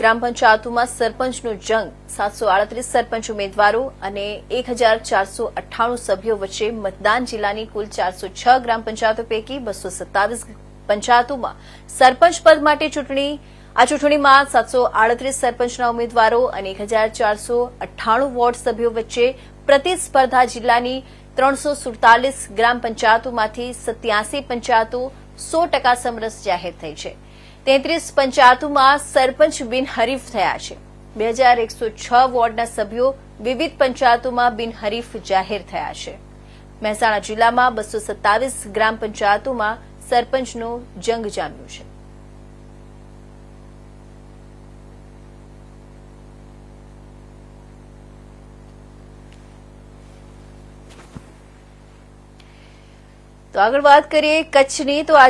ગ્રામ પંચાયતોમાં સરપંચનો જંગ, સાતસો આડત્રીસ સરપંચ ઉમેદવારો અને એક હજાર ચારસો અઠ્ઠાણું સભ્યો વચ્ચે મતદાન જિલ્લાની કુલ ચારસો છ ગ્રામ પંચાયતો પૈકી બસો સત્તાવીસ પંચાયતોમાં સરપંચ પદ માટે ચૂંટણી, આ ચૂંટણીમાં સાતસો આડત્રીસ સરપંચના ઉમેદવારો અને એક હજાર ચારસો અઠ્ઠાણું વોર્ડ સભ્યો વચ્ચે પ્રતિસ્પર્ધા જિલ્લાની ત્રણસો સુડતાલીસ ગ્રામ પંચાયતોમાંથી સત્યાસી પંચાયતો સો ટકા સમરસ જાહેર થઈ છે. તેત્રીસ પંચાયતોમાં સરપંચ બિનહરીફ થયા છે. બે હજાર એકસો છ વોર્ડના સભ્યો વિવિધ પંચાયતોમાં બિનહરીફ જાહેર થયા છે. મહેસાણા જિલ્લામાં બસો સત્તાવીસ ગ્રામ પંચાયતોમાં સરપંચનો જંગ જામ્યો છે. તો આગળ વાત કરીએ કચ્છની. તો આજે